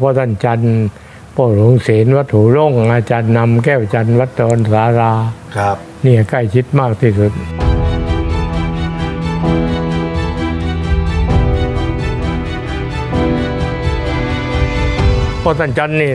เพราะท่านจันทร์พ่อหลวงเสนวัดหูร่งอาจารย์นำแก้วจันทร์วัดตอนสาราครับเนี่ยใกล้ชิดมากที่สุดเพราะท่านจันทร์นี่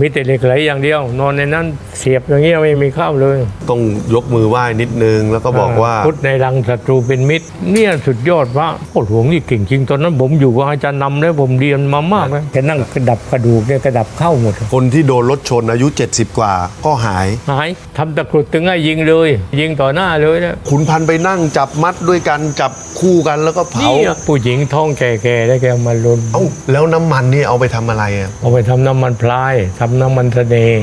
มีแต่เหล็กไหลอย่างเดียว นอนในนั้น เสียบอย่างเงี้ยไม่มีข้าวเลยต้องยกมือไหว้นิดนึง แล้วก็บอกว่าพุทธในรังศัตรูเป็นมิตร เนี่ยสุดยอดว่าโอ้หลวงนี่เก่งจริงตอนนั้นผมอยู่กับอาจารย์นำแล้วผมเรียนมามากนะแกนั่งกระดับกระดูกเนี่ยกระดับเข้าหมด คนที่โดนรถชนอายุ 70 กว่าก็หาย หายทำตะกรุดถึงให้ยิงเลย ยิงต่อหน้าเลยนะขุนพันธุ์ไปนั่งจับมัดด้วยกันจับคู่กันแล้วก็เผานี่อะผู้หญิงท้องแก่ๆแล้วแกเอามาลนเอ้าแล้วน้ำมันนี่เอาไปทำอะไรอะเอาไปทำน้ำมันพลายทำน้ำมันเสน่ห์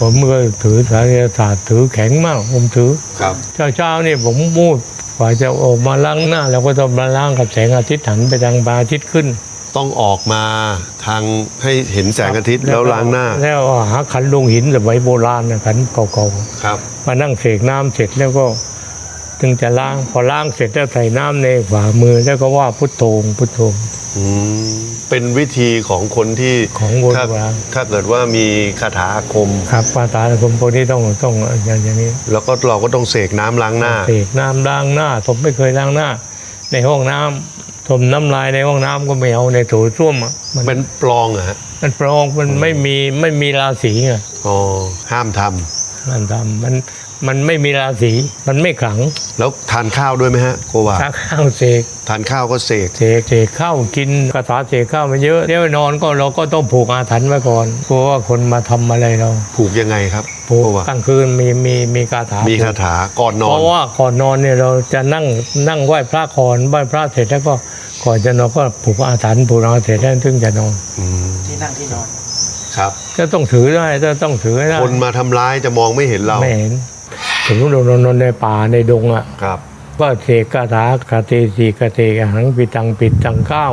ผมก็ถือสายศาสตร์ถือแข็งมากผมถือครับเช้าๆนี่ผมมูดกว่าจะออกมาล้างหน้าเราก็ต้องมาล้างกับแสงอาทิตย์หันไปทางพระอาทิตย์ขึ้น ต้องออกมาทางให้เห็นแสงอาทิตย์แล้วล้างหน้า แล้วหาขันลงหินสมัยโบราณนะขันเก่าครับ ๆมานั่งเสกน้ำเสร็จแล้วก็ถึงจะล้างพอล้างเสร็จแล้วใส่น้ำในฝ่ามือแล้วก็ว่าพุทโธพุทโธ อืม เป็นวิธีของคนที่ของโบถ้าราณถ้าเกิดว่ามีคาถาอาคม ครับภาษาคมพวกนี้ต้องต้องอย่างอย่างนี้แล้วก็เราก็ต้องเสกน้ำล้างหน้า เสกน้ำล้างหน้าผมไม่เคยล้างหน้า ในห้องน้ำถมน้ำลายในห้องน้ำก็ไม่เอาในโถส้วมอะมันเป็นปลองเหรอะฮะมันปรองมันไม่มีไม่มีราศีไงอ๋อห้ามทำ มันทำมัน มันไม่มีราศีมันไม่ขลังแล้วทานข้าวด้วยไหมฮะโกวาถ้าข้าวเสกทานข้าวก็เสกเสกเสกข้าวกินกระถาเสกข้าวมันเยอะเดี๋ยวนอนก็เราก็ต้องผูกอาถรรพ์ไว้ก่อนกลัวว่าคนมาทำอะไรเรา ผูกยังไงครับผูกโกวากลางคืนมีมีมีคาถามีมีคาถาก่อนนอเพนราะว่าก่อนนอนเนี่ยเราจะนั่งนั่งไหว้พระก่อนไหว้พระเสร็จแล้วก็ก่อนจะนอนก็ผูกอาถรรพ์ผูกอาถรรพ์เสร็จแล้วถึงจะนอนอืมที่นั่งที่นอนครับก็ต้องถือได้จะต้องถือให้ได้คนมาทำร้ายจะมองไม่เห็นเราไม่เห็น ถึงเรานอนในป่าในดงอะครับก็เสกคาถาคาเตสีคาเตอหังปิตังปิดตังข้าว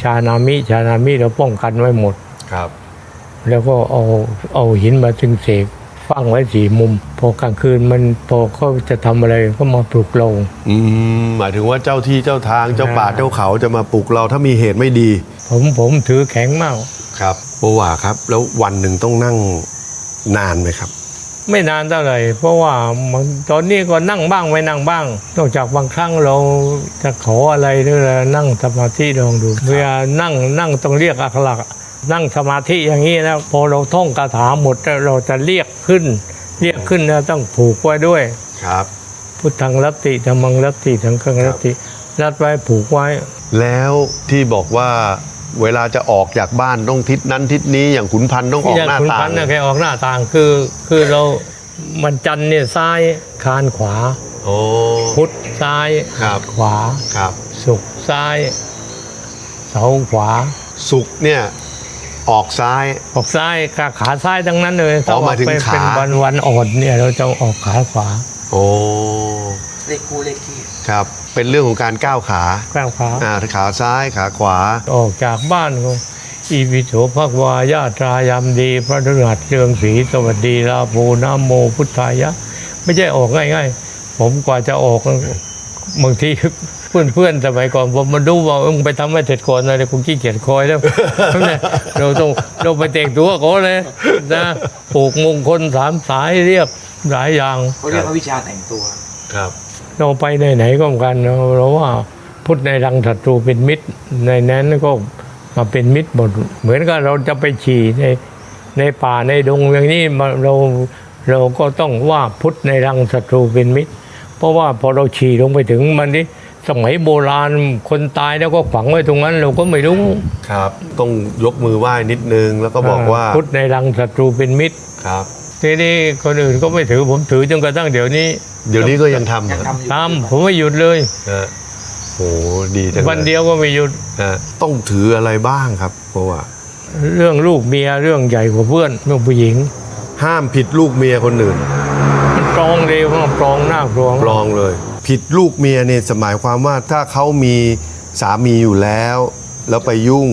ชานามิชานามิเราป้องกันไว้หมดครับ แล้วก็เอาเอาหินมาจึงเสกฟังไว้สี่มุม พอกลางคืนมันพอเขาจะทำอะไรก็มาปลุกเราอืมหมายถึงว่าเจ้าที่เจ้าทางเจ้าป่าอ่าเจ้าเขาจะมาปลุกเราถ้ามีเหตุไม่ดี ผมผมถือแข็งมากครับโกวาครับ แล้ววันหนึ่งต้องนั่งนานไหมครับ ไม่นานเท่าไหร่เพราะว่ามันตอนนี้ก็นั่งบ้างไม่นั่งบ้าง นอกจากบางครั้งเราจะขออะไรหรืออะไรนั่งสมาธิลองดูเวลานั่งนั่งต้องเรียกอักขระนั่งสมาธิอย่างนี้นะพอเราท่องคาถาหมดแล้วเราจะเรียกขึ้น เรียกขึ้นแล้วต้องผูกไว้ด้วยครับพุทธังรัตติธรรมังรัตติสังฆังรัตติรัดไว้ผูกไว้ แล้วที่บอกว่า เวลาจะออกจากบ้านต้องทิศนั้นทิศนี้อย่างขุนพันธ์ต้องออกที่หน้าคุณต่าพังนธ์นะแกออกหน้าต่างคือคือเรามันจันทร์เนี่ยซ้ายคานขวา โอ้ พุทธซ้ายครับ ขวา ครับสุขซ้ายเสาขวาสุกร์เนี่ยออกซ้าย ออกซ้ายขาขาซ้ายทั้งนั้นเลยอ๋อหมายถึงไปขา เป็นวันวันอ่อนเนี่ยเราจะออกขาขวา โอ้ เลขคู่เลขคี่ครับ เป็นเรื่องของการก้าวขาก้าวขาอ่าขาซ้ายขาขวา ออกจากบ้านก็อีวิโสภควายาตรายามดี พระฤหัสเรืองศรีสวัสดีลาโภนะโมพุทธายะ ไม่ใช่ออกง่ายๆ ผมกว่าจะออกบางทีเพื่อนๆสมัยก่อนผมมาดูว่ามึงไปทำให้เสร็จก่อนนะเดี๋ยวกูขี้เกียจคอยแล้วเนี่ยเราต้องเราไปแต่งตัวก่อนเลยนะปลูกมงคลสามสายเรียบหลายอย่างเขาเรียกว่าวิชาแต่งตัวครับ เราไปไหนๆก็เหมือนกันเราเราว่าพุทธในรังศัตรูเป็นมิตร ในนั้นก็มาเป็นมิตรหมดเหมือนกับเราจะไปฉี่ในในป่าในดงอย่างนี้มาเราเราก็ต้องว่าพุทธในรังศัตรูเป็นมิตร เพราะว่าพอเราฉี่ลงไปถึงมันนี่สมัยโบราณคนตายแล้วก็ฝังไว้ตรงนั้นเราก็ไม่รู้ครับ ต้องยกมือไหว้นิดนึงแล้วก็บอกว่าพุทธในรังศัตรูเป็นมิตรครับทีนี้คนอื่นก็ไม่ถือผมถือจนกระทั่งเดี๋ยวนี้ เดี๋ยวนี้ก็ยังทำเหรยังอทำอยู่ตามผมไม่หยุดเลย ฮะโอ้ดีจังลวันเดียวก็ไม่หยุด ฮะต้องถืออะไรบ้างครับ เพราะว่า เรื่องลูกเมียเรื่องใหญ่กว่าเพื่อนเรื่องผู้หญิง ห้ามผิดลูกเมียคนอื่นมันปรองเร็วมันปรองหน้ากรองปลองเลย ผิดลูกเมียเนี่ยหมายความว่าถ้าเขามีสามีอยู่แล้ว แล้วไปยุ่ง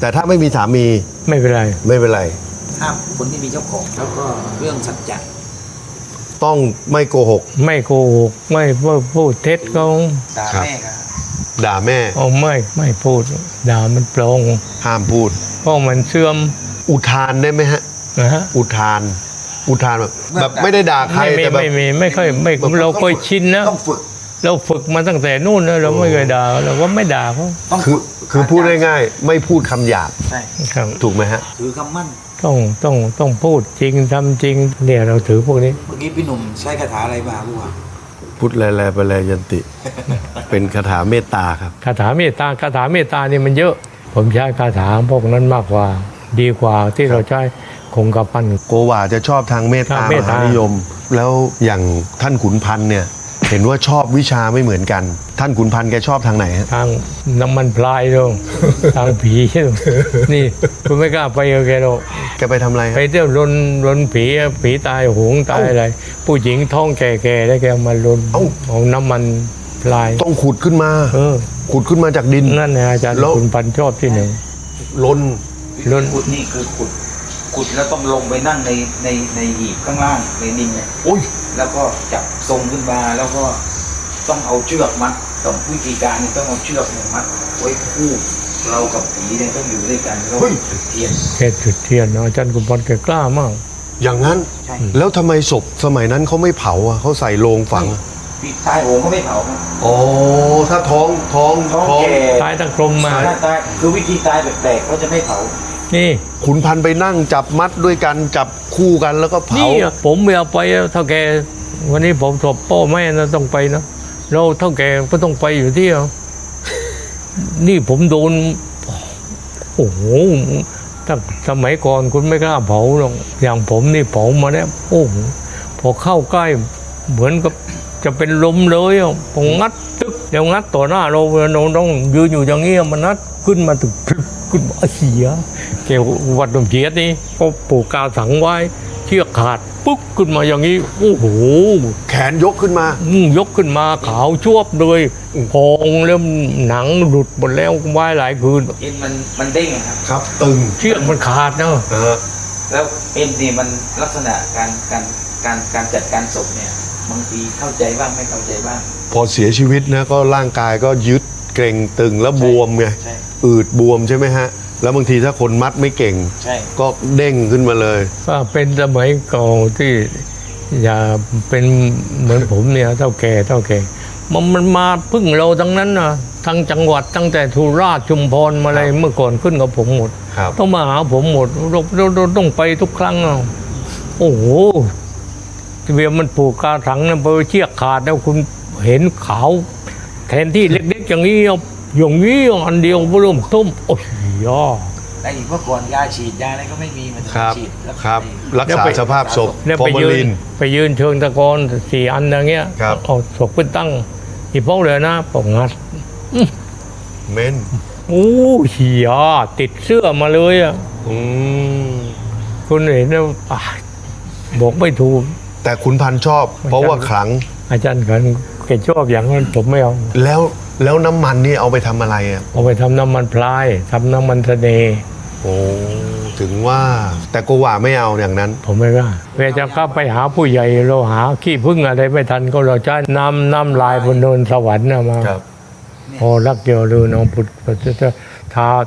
แต่ถ้าไม่มีสามีไม่เป็นไร ไม่เป็นไร ห้ามคนที่มีเจ้าของ แล้วก็เรื่องสัจจะ ต้องไม่โกหก ไม่โกหกไม่พูดเท็จเขาด่าครับแม่ก็ด่าแม่ เอาไม่ไม่พูดด่ามันปรองห้ามพูด เพราะมันเสื่อมอุทานได้ไหมฮะ นะฮะอุทาน อุทานแบบแบบไม่ได้ด่าใครไม่มีแต่แบบ ไม่มีไม่ค่อยไม่เราเคยชินนะ ต้องฝึก เราฝึกมาตั้งแต่นู่นนะเราไม่เคยด่าเราก็ไม่ด่าเขาต้องคือฝึกคือพูดง่ายๆไม่พูดคำหยาบใช่ครับ ถูกไหมฮะ ถือคำมั่น ต้องต้องต้องพูดจริงทำจริง เนี่ยเราถือพวกนี้ เมื่อกี้พี่หนุ่มใช้คาถาอะไรมาผู้ว่าพุทธแลแลไปแลยันติ เป็นคาถาเมตตาครับคาถาเมตตาคาถาเมตตานี่มันเยอะ ผมใช้คาถาพวกนั้นมากกว่าดีกว่าที่เราใช้คงกระพัน โกวาจะชอบทางเมตตาทางเมมตตาหานิยม แล้วอย่างท่านขุนพันธ์เนี่ย เห็นว่าชอบวิชาไม่เหมือนกัน ท่านขุนพันธ์แกชอบทางไหนฮะทางน้ำมันพลายลง ทางผีลงนี่คุณไม่กล้าไปกับแกหรอกแกไปทำอะไรไปฮะเที่ยวรนรนผีอะผีตายโหงตายอะไร ผู้หญิงท้องแก่ๆแล้วแกมาลนเอาน้ำมันพลาย ต้องขุดขึ้นมา เออ ขุดขึ้นมาจากดิน นั่นนะอาจารย์แล้ว คุณพันธุ์ชอบที่หนึ่ง ลน ล้น ขุดนี่คือขุดขุดแล้วต้องลงไปนั่งในในในหีบข้างล่างในดินเนี่ยโอ้ย แล้วก็จับทรงขึ้นมาแล้วก็ต้องเอาเชือกมัดต้องวิธีการนี่ต้องเอาเชือกเนี่ยมัดไว้คู่เรากับผีเนี่ยต้องอยู่ด้วยกันแล้วจุดเทียนแกจุดเทียนนะอาจารย์คุณพันธุ์แกกล้ามาก อย่างนั้นใช่แล้วทำไมศพสมัยนั้นเขาไม่เผาอะเขาใส่โลงฝังอะผีตายโหงก็ไม่เผาครับอ๋อถ้าท้องท้องท้องท้องแก่ตายทั้งกลมมาตายตายคือวิธีตายแปลกๆเขาจะไม่เผา นี่ขุนพันธ์ไปนั่งจับมัดด้วยกันจับคู่กันแล้วก็เผานี่อะผมไม่เอาไปอะเท่าแกวันนี้ผมสอบพ่อแม่นะต้องไปนะเราเท่าแกก็ต้องไปอยู่ที่อะนี่ผมโดน โอ้โหตั้งสมัยก่อนคุณไม่กล้าเผาหรอกอย่างผมนี่เผามาแล้วโอ้โหพอเข้าใกล้เหมือนกับจะเป็นลมเลยอะผมงัดตึก เดี๋ยวงัดต่อหน้าเราเราต้องยืนอยู่อย่างนี้มันนัดขึ้นมาถึงพลึบขึ้นมาเสียเกี่ยววัดดมเจียดนี่ก็ปลูกกาวสังไว้เชือกขาดปุ๊บขึ้นมาอย่างนี้โอ้โหแขนยกขึ้นมาอืมยกขึ้นมาขาวชวบเลยพองแล้วหนังหลุดหมดแล้วไว้หลายคืนเอ็นมันมันเด้งอะครับครับ ตึงเชือกมันขาดเนาะเออแล้วเอ็นนี่มันลักษณะการการการการจัดการศพเนี่ย บางทีเข้าใจบ้างไม่เข้าใจบ้าง พอเสียชีวิตนะก็ร่างกายก็ยึดเกร็งตึงแล้วบวมไงใช่อืดบวมใช่ไหมฮะ แล้วบางทีถ้าคนมัดไม่เก่ง ใช่ ก็เด้งขึ้นมาเลย ก็เป็นสมัยก่อนที่อย่าเป็นเหมือนผมเนี่ยเท่าแก่เท่าแก่มันมันมาพึ่งเราทั้งนั้นนะทั้งจังหวัดตั้งแต่ทุราชชุมพรมาเลยเมื่อก่อนขึ้นกับผมหมด ครับ ต้องมาหาผมหมดเราเราเราต้องไปทุกครั้งอะโอ้โห เวียมันปลูกกาถังนะไปเชือกขาดแล้วคุณเห็นขาว แทนที่เล็กๆอย่างนี้เอาอย่างนี้อันเดียวเริ่มต้มโอ้ยยอและอีกเมื่อก่อนยาฉีดยาอะไรก็ไม่มีมันจะครับฉีดแล้วครับ รักษาสภาพศพแล้วฟอไปร์มายืลิน น ไปยืนเชิงตะกอนสี่อันอย่างเงี้ยครับ เอาศพขึ้นตั้ง อีพวกเลยนะปองงัดเม้นโอ้เหียติดเสื้อมาเลยอะ อืมคุณเห็นแล้วอะบอกไม่ถูก แต่ขุนพันธ์ชอบ เพราะว่าขลัง อาจารย์กันแกชอบอย่างนั้นผมไม่เอา แล้วแล้วน้ำมันนี่เอาไปทำอะไรอะเอาไปทำน้ำมันพลายทำน้ำมันทะเลโอ้ถึงว่าแต่โกว่าไม่เอาอย่างนั้น ผมไม่ว่าเวลาจะเข้าไปหาผู้ใหญ่เราหาขี้พึ่งอะไรไม่ทันก็เราใช้น้ำน้ำลายบนเนินสวรรค์นะมาครับพอรักเดียวลือน้องพุทธทา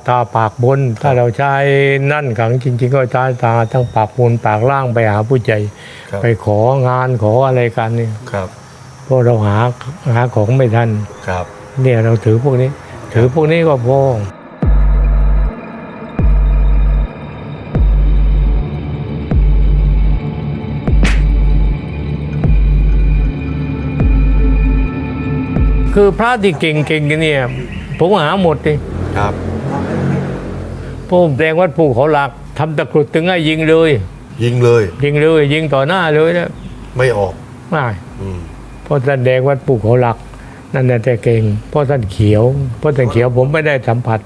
ทาปากบน ถ้าเราใช้นั่นขังจริง ๆ ก็ใช้ทาทั้งปากบนปากล่างไปหาผู้ใหญ่ครับไปของานขออะไรกันเนี่ยครับเพราะเราหาหาของไม่ทันครับ เนี่ยเราถือพวกนี้ ถือพวกนี้ก็พอคือพระที่เก่งๆกันเนี่ยผมหาหมดเลยครับ พวกแดงวัดภูเขาหลักทำตะกรุดถึงให้ยิงเลย ยิงเลย ยิงเลย ยิงต่อหน้าเลยนะไม่ออกไม่อืมเพราะท่านแดงวัดภูเขาหลัก นั่นน่ะแต่เก่งเพราะท่านเขียวเพราะท่านเขียวผมไม่ได้สัมผัส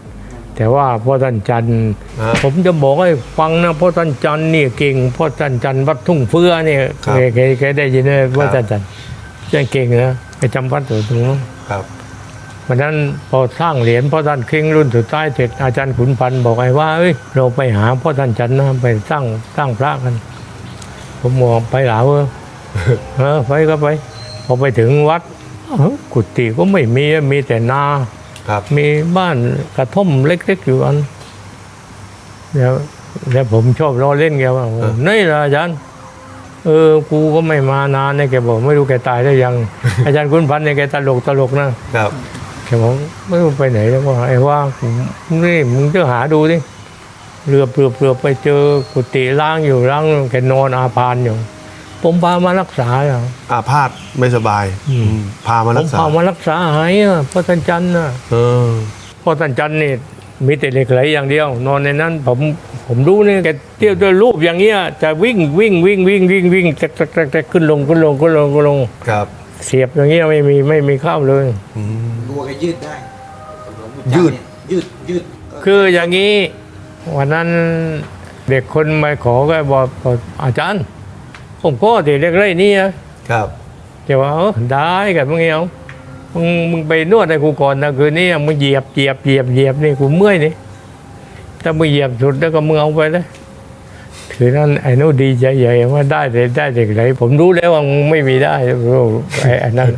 แต่ว่าเพราะท่านจันทร์ฮะผมจะบอกให้ฟังนะเพราะท่านจันทร์นี่เก่งเพราะท่านจันทร์วัดทุ่งเฟื้อเนี่ยครับเคยเคยเคยได้ยินไหมว่าครัท่าบนจันทร์ท่านเก่งนะไปจำวัดตัวตรงนั้นครับ วันนั้นพอสร้างเหรียญพ่อท่านเคร่งรุ่นสุดท้ายเสร็จอาจารย์ขุนพันธ์บอกไอ้ว่าเอ้ยเราไปหาพ่อท่านจันทร์นะไปสร้างสร้างพระกัน ผมบอกไปหลาเออเออไปก็ไป พอไปถึงวัดเอ้ากุฏิก็ไม่มีมีแต่นาครับมีบ้านกระท่อมเล็กๆอยู่อันแล้วแล้วผมชอบล้อเล่นแกว่านี่ละอาจารย์เออ กูก็ไม่มานานเนี่ยแกบอก ไม่รู้แกตายได้ยัง อาจารย์คุณพันธ์เนี่ยแกตลกตลกนะครับ แกบอกไม่รู้ไปไหนแล้วว่าไอ้ว่านี่มึงจะหาดูดิเรือเปลือเปลือไปเจอกุฏิล้างอยู่ล้างแกนอนอาพานอยู่ผมพามารักษาอะอาพาธไม่สบายอืมพามาผรัมกษาพามารักษาหายอะพ่อท่านจันทร์น่ะเออพ่อท่านจันทร์นี่มีแต่เหล็กไหลอย่างเดียว นอนในนั้น ผมผมรู้นี่แกเที่ยวด้วยรูปอย่างเงี้ยจะวิ่งวิ่งวิ่งวิ่งวิ่งวิ่งแตกแตกแตกแตกขึ้นลงขึ้นลงขึ้นลงขึ้นลงครับ เสียบอย่างเงี้ยไม่มีไม่มีข้าวเลย อืมตัวแกยืดได้หลวงปู่จันทร์ยืดเนี่ยยืดยืดก็คืออย่างนี้วันนั้นเด็กคนมาขอก็บอกบอกอาจารย์ ผมก็เด็กเล็กไรนี่นะครับแกว่าเออได้กับมึงเอามึงมึงไปนวดให้กูก่อนนะคืนนี้มึงเหยียบเหยียบเหยียบเหยียบนี่กูเมื่อยนี่ถ้ามึงเหยียบสุดแล้วก็มึงเอาไปเลย ถือนั้นไอ้นู้นดีใจใหญ่ว่าได้แต่ได้เด็กไหนผมรู้แล้วว่ามึงไม่มีได้ไอ้ไอ้นั่น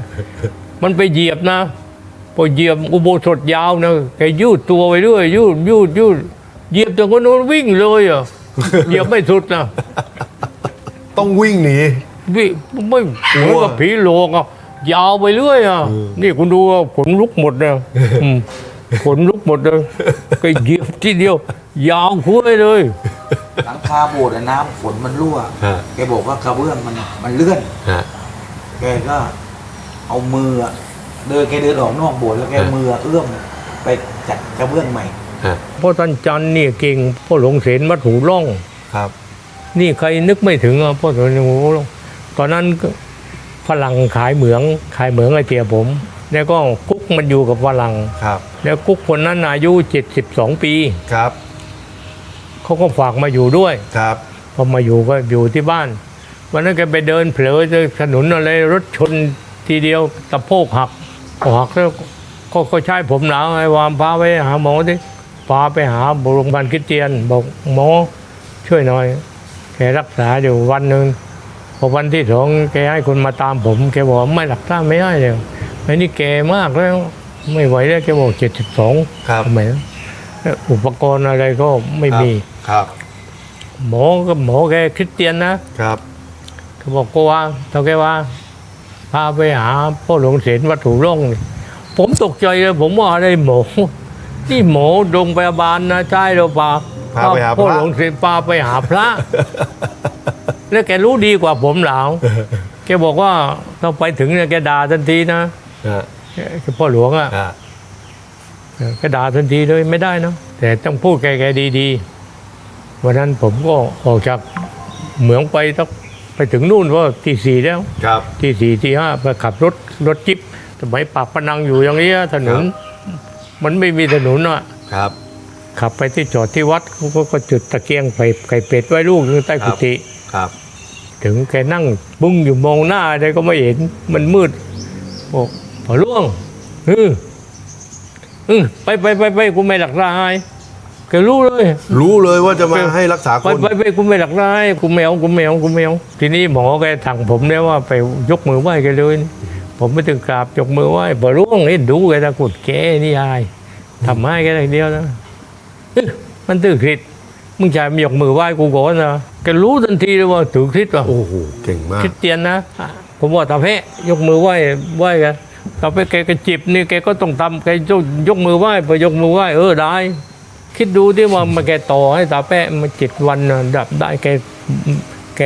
มันไปเหยียบนะพอเหยียบอุโบสถยาวนะแกยืดตัวไปเรื่อยยืดยืดยืดเหยียบจนคนโน้นวิ่งเลยอะเหยียบไม่สุดนะต้องวิ่งหนีวิ่งไม่เหมือนกับผีโลกอะยาวไปเรื่อยอะนี่คุณดูอะขนลุกหมดเลยอืมขนลุกหมดเลยก็เหยียบทีเดียว ยาวคุ้ยเลย หลังคาโบสถ์อะน้ำฝนมันรั่ว ฮะแกบอกว่ากระเบื้องมันมันเลื่อน ฮะ แกก็เอามืออะเดินแกเดินออกนอกโบสถ์แล้วแกฮะ มือเอื้อมไปจัดกระเบื้องใหม่ ฮะพ่อท่านจันทร์นี่เก่งพ่อหลวงเสนวัดหูล่อง ครับนี่ใครนึกไม่ถึงอะพ่อหลวงหูล่องตอนนั้นก็ฝรั่งขายเหมืองขายเหมืองไอเตียผม แล้วก็กุ๊กมันอยู่กับฝรั่งครับแล้วกุ๊กคนนั้นอายุ 72 ปี ครับ เขาก็ฝากมาอยู่ด้วยครับพอมาอยู่ก็อยู่ที่บ้าน วันนั้นแกไปเดินเผลอเจอถนนอะไรรถชนทีเดียวตะโพกหักพอหักแล้วก็ก็ใช้ผมหนาวไอ้วามพาไปหาหมอที่พาไปหาโรงพยาบาลคริสเตียน บอกหมอช่วยหน่อยแกรักษาอยู่วันหนึ่งพอวันที่สองแกให้คนมาตามผมแกบอกไม่รักษาไม่ได้เลยไอ้นี่แกมากแล้ว ไม่ไหวแล้วแกบอกเจ็ดสิบสองครับทำไมนะ อุปกรณ์อะไรก็ไม่มี ครับ หมอก็หมอแกคริสเตียนนะครับเขาบอกก็ว่าเท่าแกว่า พาไปหาพ่อหลวงเสนวัดถูร่องนี่ผมตกใจเลยผมว่าอะไรหมอนี่หมอโรงพยาบาลนะใช่หรือเปล่าพาไปหาพระ พ่อหลวงเสนพาไปหาพระ แล้วแกรู้ดีกว่าผมเหลาแกบอกว่าต้องไปถึงเนี่ยแกด่าทันทีนะฮะแกพ่อหลวงอะฮะแกด่าทันทีเลยไม่ได้นะแต่ต้องพูดแกแกดีๆวันนั้นผมก็ออกจากเหมืองไปต้องไปถึงนู่นว่าตีสี่แล้วครับที่สี่ที่ห้าไปขับรถรถจิ๊บสมัยปากพนังอยู่อย่างนี้ยถนนมันไม่มีถนนอะครับ ขับไปที่จอดที่วัดเขาก็ก็จุดตะเกียงไฟไข่เป็ดไว้ลูกหนึงใต้กุฏิครับ ถึงแกนั่งบุ้งอยู่มองหน้าอะไรก็ไม่เห็นมันมืดบอกพอล่วงเออเออไปไปไปไปกูไม่หลักรายแกรู้เลย รู้เลยว่าจะมาให้รักษาคไปน ไปไปกูไม่หลักรายกูไม่เอากูไม่เอากูไม่เอาทีนี้หมอแกสั่งผมเนี่ยว่าไปยกมือไหว้แกเลยผมไม่ถึงกราบยกมือไหว้พอล่วงเห็นดูแกตะกรุดแกนี่ยายทำให้แกอย่างเดียวนะเอ๊ะมันตื้อคริดมึงชายไม่ยกมือไหว้กูก่อนนะแกรู้ทันทีเลยว่าถือคริดว่ะโอ้โห เก่งมากคริสเตียนนะ ผมว่าตาเพะยกมือไหว้ไหว้กัน ตาเพะแกก็จิบนี่แกก็ต้องทำแกยกยกมือไหว้พอยกมือไหว้เออได้ คิดดูที่ว่ามาแกต่อให้ตาแปะมาเจ็ดวันน่ะดับได้แกแก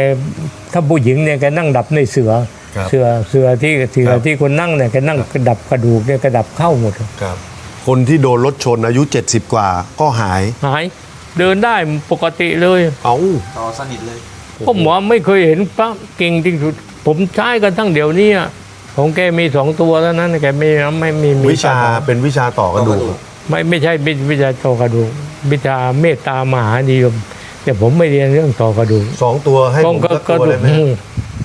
ถ้าผู้หญิงเนี่ยแกนั่งดับในเสือ ครับเสือเสือที่เสือครับ ที่คนนั่งเนี่ยแกนั่งกระดับกระดูกเนี่ยกระดับเข้าหมด ครับ คนที่โดนรถชนอายุ 70 กว่าก็หาย หาย เดินได้ปกติเลยเอ้า ต่อสนิทเลย ผมว่าไม่เคยเห็นพระเก่งที่สุด ผมใช้กันทั้งเดี๋ยวนี้อะ ของแกมีสองตัวเท่านั้นแกไม่ไม่มีมีวิชาเป็นวิชาต่อกระดูกไม่ไม่ใช่วิวิชาต่อกระดูกวิชาเมตตามหานิยมแต่ผมไม่เรียนเรื่องต่อกระดูกสองตัวให้ผมก็สักก็ตัวดูเลยไหมอืม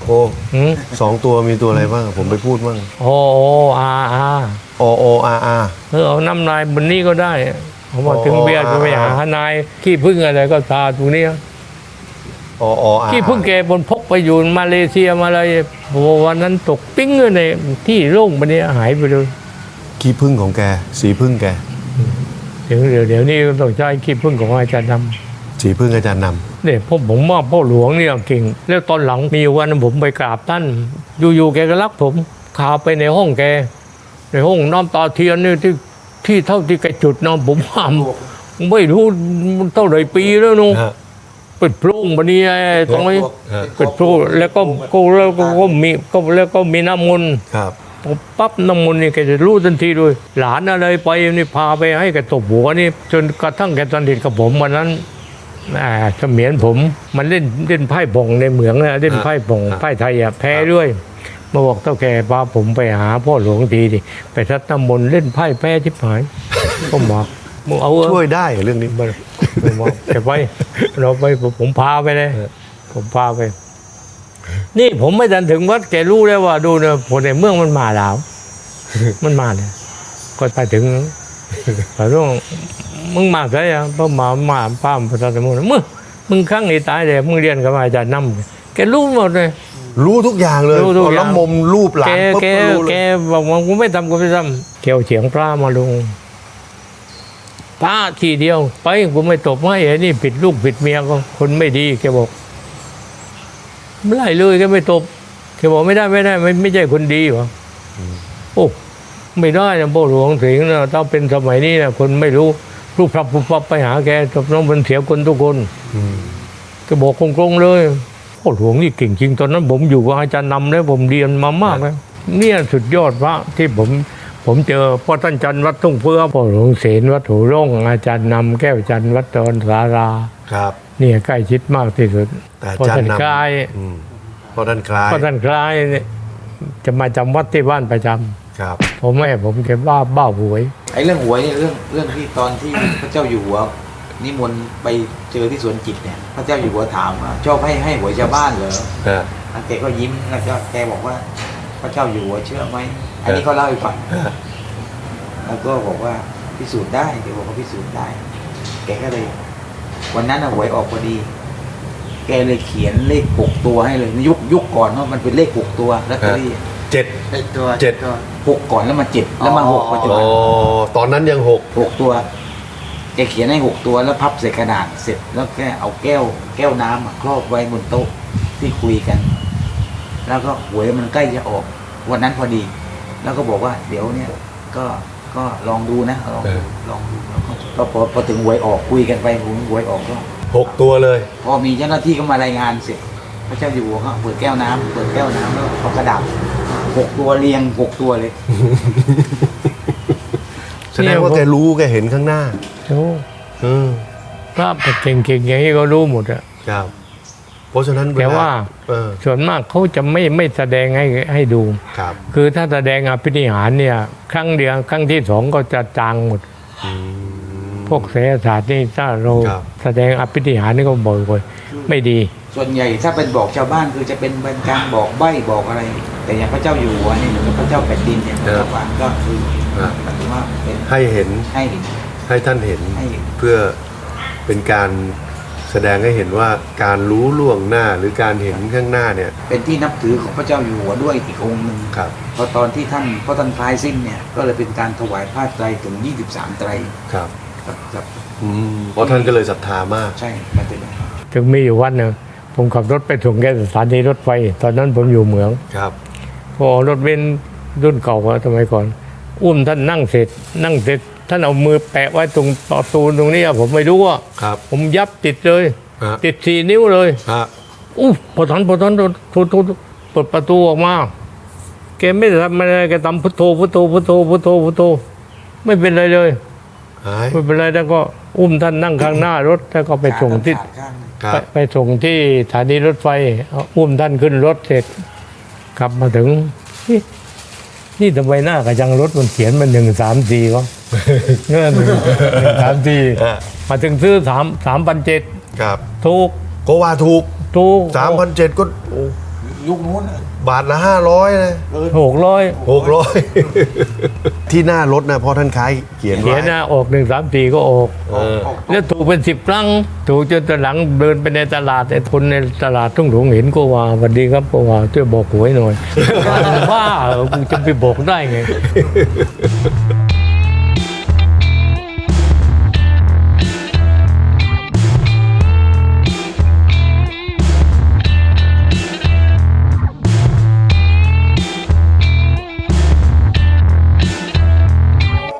โอ้อืมสองตัวมีตัวอะไรบ้างผมไปพูดบ้างโอ้โออาอาโอโออาร์อาร์เออเอาน้ำนายบนนี้ก็ได้ผมว่าโอ้ถึงเบียร์จะไปหาอ่านายขี้พึ่งอะไรก็ตาตรงนี้โอโออาร์ขี้พึ่งแกบนพก ไปอยู่มาเลเซียมาอะไรโอ้วันนั้นตกปิ้งเลยในที่โล่งไปนี้หายไปเลยขี้พึ่งของแก สีพึ่งแกเดี๋ยวเดี๋ยวเดี๋ยวนี้ต้องใช้ขี้พึ่งของอาจารย์ดสีพึ่งอาจารย์นำเนี่ยพ่อผมว่าพ่อหลวงเนี่ยเก่ง แล้วตอนหลังมีอยู่วันหนึ่งผมไปกราบท่าน อยู่ๆแกก็รักผมขาไปในห้องแก ในห้องน้ำตาเทียนเนี่ยที่ที่เท่าที่แกจุดเนาะผมว่าไม่รู้มันเท่าไหร่ปีแล้วเนูำฮะ ปิดโพร่งบันนี้ไอ้ตรงนี้ฮะปิดโพร่งแล้วก็ก็แล้วก็ก็มีก็แล้วก็มีน้ำมนต์ครับปั๊บน้ำมนต์นี่แกจะรู้ทันทีด้วย หลานอะไรไปนี่พาไปให้แกตบหัวนี่ จนกระทั่งแกสนิทกับผมวันนั้นอ่าเสมียนผมมันเล่นเล่นไพ่บ่งในเหมืองนะเล่นไพ่บ่งไพ่ไทยอะแพ้ด้วยมาบอกเท่าแกพาผมไปหาพ่อหลวงทีดิไปทัดน้ำมนต์เล่นไพ่แพ้ทิพหายผมบอกมึงเอาเออช่วยได้เหรอเรื่องนี้ไป ผมบอกแกไปเราไปผมพาไปเลย ผมพาไป นี่ผมไม่ทันถึงวัดแกรู้แล้วว่าดูเนี่ยผลในเมืองมันมาแล้ว มันมาเนี่ย ก็ไปถึงแต่ต้องมึงมาใช่ยังเพราะมามาป้ามพระธรรมนมึงมึงครั้งนี้ตายเลยมึงเรียนกับอาจารย์น้ำแกรู้หมดเลยรู้ทุกอย่างเลยรู้ทุกอย่างแล้วมมรูปหลาแกนปุ๊บแกก็รู้แกเลยบอกว่ากูไม่ทำกูไม่ทำแกเอาเฉียงพระมาลง พระทีเดียว ไปกูไม่ตบให้ไอ้นี่ผิดลูกผิดเมียก็คนไม่ดีแกบอกไม่ไล่เลยแกไม่ตบแกบอกไม่ได้ไม่ได้ ไม่ไม่ใช่คนดีหรอโอ้ไม่ได้นะพ่อหลวงสิงห์นะถ้าเป็นสมัยนี้นะคนไม่รู้รูปพระปุบปับไปหาแกจบน้องมันเสียคนทุกคนอืมก็บอกตรงๆเลยพ่อหลวงนี่เก่งจริงตอนนั้น ผมอยู่กับอาจารย์นำแล้วผมเรียนมามากแล้วเนี่ยสุดยอดพระที่ผม ผมเจอพ่อท่านจันทร์วัดทุ่งเพื่อพ่อหลวงเสนวัดหูร่องอาจารย์นำแก้วจันทร์วัดตอนสาราครับเนี่ยใกล้ชิดมากที่สุดแต่อาพ่อจารท่านย์นำคล้ายอืมเพราะท่านคล้ายพ่อท่านคล้ายเนี่ยจะมาจำวัดที่บ้านประจำครับผมแม่ผมแกบ้าบ้าหวย ไอ้เรื่องหวยเนี่ยเรื่องเรื่องที่ตอนที่ พระเจ้าอยู่หัวนิมนต์ไปเจอที่สวนจิตเนี่ยพระเจ้าอยู่หัวถามว่าชอบให้ให้หวยชาวบ้านเหรอฮะแล้วแกก็ยิ้มแล้วก็แกบอกว่า พระเจ้าอยู่หัวเชื่อไหมอันนี้เขาเล่าให้ฟังแล้วก็บอกว่าพิสูจน์ได้แกบอกว่าพิสูจน์ได้ แกก็เลย วันนั้นน่ะหวยออกพอดี แกเลยเขียนเลขหกตัวให้เลยยุคยุคก่อนว่ามันเป็นเลขหกตัวแล้วก็ที่เจ็ดตัวเจ็ดตัวหกก่อนแล้วมาเจ็ดแล้วมาหกปัจจุโอ้บันตอนนั้นยังหกหกตัวแกเขียนให้หกตัวแล้วพับใส่กระดาษเสร็จแล้วแกเอาแก้ว แก้วน้ำอะครอบไว้บนโต๊ะที่คุยกัน แล้วก็หวยมันใกล้จะออก วันนั้นพอดี แล้วก็บอกว่า เดี๋ยวเนี่ย ก็ก็ลองดูนะลองดูลองดูแล้วก็ก็พอพอถึงหวยออกคุยกันไปหวยออกก็หกตัวเลย พอมีเจ้าหน้าที่ก็มารายงานเสร็จพระเจ้าอยู่หัวก็เปิดแก้วน้ำเปิดแก้วน้ำแล้วเอากระดาษหกตัวเรียงหกตัวเลย แสดงว่าแกรู้แกเห็นข้างหน้าโอ้อืมพระเก่งๆอย่างนี้ก็รู้หมดอะครับ เพราะฉะนั้นแต่ว่าเออส่วนมากเขาจะไม่ไม่แสดงให้ให้ดู ครับ คือถ้าแสดงอภินิหารเนี่ยครั้งเดียวครั้งที่สองก็จะจางหมดอืมพวกเสยศาสตร์นี่ถ้าเราครับ แสดงอภิธิหารนี่ก็บ่อยๆไม่ดี ส่วนใหญ่ถ้าเป็นบอกชาวบ้านคือจะเป็นเป็นการบอกใบ้บอกอะไร แต่อย่างพระเจ้าอยู่หัวนี่หรือพระเจ้าแผ่นดินเนี่ยชาวบ้านก็คือหมายถึงว่าเป็นให้เห็นให้เห็นให้ท่านเห็นให้เห็นเพื่อเป็นการแสดงให้เห็นว่าการรู้ล่วงหน้าหรือการเห็นข้างหน้าเนี่ย เป็นที่นับถือของพระเจ้าอยู่หัวด้วยอีกองค์หนึ่งครับ พอตอนที่ท่านพอท่านพายสิ้นเนี่ยก็เลยเป็นการถวายผ้าไตรถึง 23 ไตรครับครับครับอืมเพราะท่านก็เลยศรัทธามากใช่มันเป็นอย่างนั้นถึงมีอยู่วันหนึ่งผมขับรถไปถึงแกสถานีรถไฟ ตอนนั้นผมอยู่เหมืองครับพอรถเบนซ์รุ่นเก่าอะสมัยก่อน อุ้มท่านนั่งเสร็จนั่งเสร็จ ท่านเอามือแปะไว้ตรงประตูตรงนี้อะผมไม่รู้ว่าครับ ผมยับติดเลย ฮะ ติดสี่นิ้วเลยฮะอู้พอทันพอทันทุทุเปิดประตูออกมาแกไม่ได้ทำอะไรแกทำพุทโธพุทโธพุทโธพุทโธพุทโธไม่เป็นไรเลย หายไม่เป็นไรแล้วก็อุ้มท่านนั่งข้างหน้ารถแล้วก็ไปส่งที่ ขาข้างหนึ่งครัไปบไปส่งที่สถานีรถไฟเอาอุ้มท่านขึ้นรถเสร็จกลับมาถึงนี่ นี่ทำไมหน้ากระจังรถมันเขียนมันหนึ่งสามสี่วะเงื่อนหนึ่งสามสี่ฮะ มาถึงซื้อสามสามพันเจ็ดครับ ถูก ก็ว่าถูกถูกสามพันเจ็ดก็โอ้ยุคนู้นน่ะ บาทละห้าร้อยนะหกร้อยหกร้อยที่หน้ารถนะเพราะท่านคล้ายเขียนเขีไว้ยนนะออกหนึ่งสามสี่ก็ออกเออออกแล้วถูกเป็นสิบครั้ง ถูกจนตอนหลังเดินไปในตลาดไอ้คนในตลาดทุ่งหลวงเห็นก็ว่าสวัสดีครับก็ว่าช่วยบอกหวยหน่อยว่าเหรอกูจะไปบอกได้ไง